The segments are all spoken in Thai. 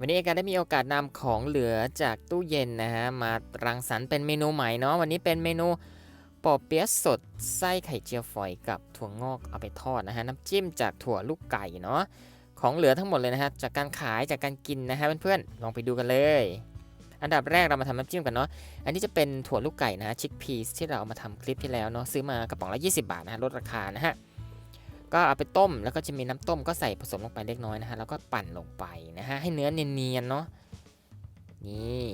วันนี้เอกาได้มีโอกาสนำของเหลือจากตู้เย็นนะฮะมารังสรรค์เป็นเมนูใหม่เนาะวันนี้เป็นเมนูปอเปี๊ยะสดไส้ไข่เจียวฝอยกับถั่วงอกเอาไปทอดนะฮะน้ำจิ้มจากถั่วลูกไก่เนาะของเหลือทั้งหมดเลยนะฮะจากการขายจากการกินนะฮะเพื่อนๆลองไปดูกันเลย อันดับแรกเรามาทำน้ำจิ้มกันเนาะอันนี้จะเป็นถั่วลูกไก่นะฮะชิคพีซที่เราเอามาทำคลิปที่แล้วเนาะซื้อมากระป๋องละ 20 บาทนะฮะลดราคานะฮะ ก็เอาไปต้มแล้วก็จะมีน้ำต้มก็ใส่ผสมลงไปเล็กน้อยนะฮะแล้วก็ปั่นลงไปนะฮะให้เนื้อเนียนๆเนาะนี่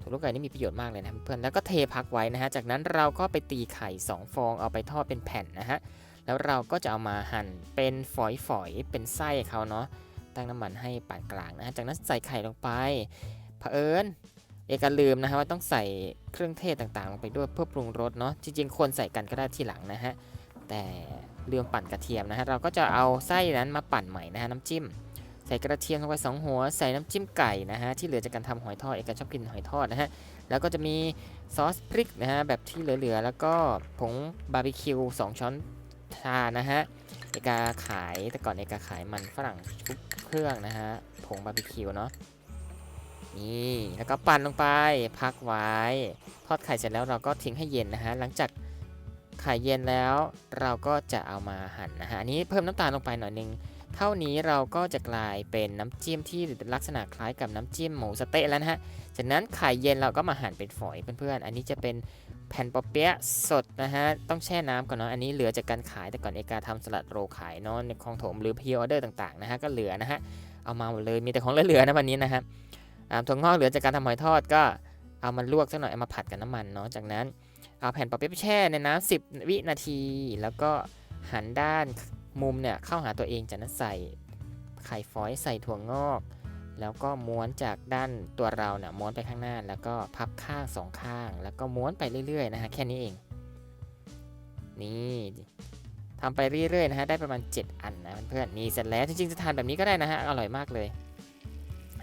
ถั่วลูกไก่นี่มีประโยชน์มากเลยนะเพื่อนแล้วก็เทพักไว้นะฮะจากนั้นเราก็ไปตีไข่ 2 ฟองเอาไปทอดเป็นแผ่นนะฮะแล้วเราก็จะเอามาหั่นเป็นฝอยๆเป็นไส้เขาเนาะตั้งน้ำมันให้ปานกลางนะฮะจากนั้นใส่ไข่ลงไปเผอิญเอกลืมนะฮะว่าต้องใส่เครื่องเทศต่างๆลงไปด้วยเพื่อปรุงรสเนาะจริงๆควรใส่กันก็ได้ทีหลังนะฮะแต่ ลืมปั่นกระเทียมนะฮะเราก็จะเอาไส้นั้นมาปั่นใหม่นะฮะน้ำจิ้ม ใส่กระเทียมลงไปสองหัวใส่น้ำจิ้มไก่นะฮะที่เหลือจากการทำหอยทอดเอกชอบกินหอยทอดนะฮะแล้วก็จะมีซอสพริกนะฮะแบบที่เหลือๆแล้วก็ผงบาร์บีคิว2ช้อนชานะฮะเอกาขายแต่ก่อนเอกาขายมันฝรั่งชุบเครื่องนะฮะผงบาร์บีคิวเนาะนี่แล้วก็ปั่นลงไปพักไว้ ทอดไข่เสร็จแล้วเราก็ทิ้งให้เย็นนะฮะหลังจาก ไข่เย็นแล้วเราก็จะเอามาหั่นนะฮะอันนี้เพิ่มน้ำตาลลงไปหน่อยนึง เท่านี้เราก็จะกลายเป็นน้ำจิ้มที่ลักษณะคล้ายกับน้ำจิ้มหมูสเต๊ะแล้วนะฮะ จากนั้นไข่เย็นเราก็มาหั่นเป็นฝอยเพื่อนๆ อันนี้จะเป็นแผ่นปอเปี๊ยะสดนะฮะ ต้องแช่น้ำก่อนเนาะ อันนี้เหลือจากการขายแต่ก่อนเอกาทำสลัดโรขายเนาะในคลองถมหรือพีออเดอร์ต่างๆนะฮะก็เหลือนะฮะ เอามาหมดเลย มีแต่ของเหลือๆนะวันนี้นะฮะถั่วงอกเหลือจากการทำหอยทอดก็เอามาลวกสักหน่อยเอามาผัดกับน้ำมันเนาะ จากนั้น เอาแผ่นปอเปี๊ยะแช่ในน้ำ10วินาที แล้วก็หันด้านมุมเนี่ยเข้าหาตัวเองจากนั้นใส่ไข่ฟอยใส่ถั่วงอก แล้วก็ม้วนจากด้านตัวเราเนี่ยม้วนไปข้างหน้า แล้วก็พับข้างสองข้าง แล้วก็ม้วนไปเรื่อยๆนะฮะแค่นี้เอง นี่ทำไปเรื่อยๆนะฮะได้ประมาณ 7 อันนะเพื่อนนี่เสร็จแล้วจริงๆจะทานแบบนี้ก็ได้นะฮะอร่อยมากเลย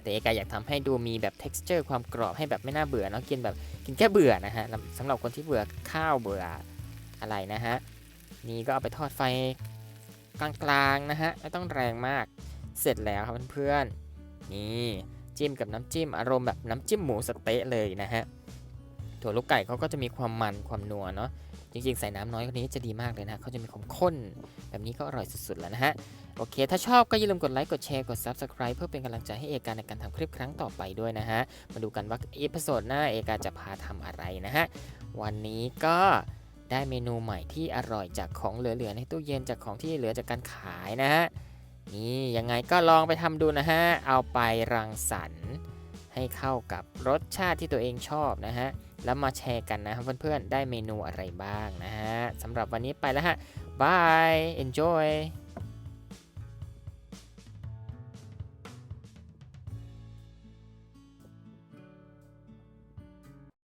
แต่เอกาอยากทำให้ดูมีแบบ texture ความกรอบให้แบบไม่น่าเบื่อเนาะกินแบบกินแค่เบื่อนะฮะสำหรับคนที่เบื่อข้าวเบื่ออะไรนะฮะนี่ก็เอาไปทอดไฟกลางๆนะฮะไม่ต้องแรงมากเสร็จแล้วครับเพื่อนๆนี่จิ้มกับน้ำจิ้มอารมณ์แบบน้ำจิ้มหมูสเต๊ะเลยนะฮะ ถั่วลูกไก่เขาก็จะมีความมันความนัวเนาะจริงๆ ใส่น้ำน้อยกว่านี้จะดีมากเลยนะเขาจะมีความข้น แบบนี้ก็อร่อยสุดๆแล้วนะฮะ โอเค ถ้าชอบก็อย่าลืมกดไลค์กดแชร์กด Subscribe เพื่อเป็นกำลังใจให้เอกาในการทำคลิปครั้งต่อไปด้วยนะฮะ มาดูกันว่าเอพิโซดหน้าเอกาจะพาทำอะไรนะฮะ วันนี้ก็ได้เมนูใหม่ที่อร่อยจากของเหลือๆในตู้เย็นจากของที่เหลือจากการขายนะฮะนี่ยังไงก็ลองไปทำดูนะฮะเอาไปรังสรรค์ ให้เข้ากับรสชาติที่ตัวเองชอบนะฮะ แล้วมาแชร์กันนะครับเพื่อนๆ ได้เมนูอะไรบ้างนะฮะสำหรับวันนี้ไปแล้วฮะบาย enjoy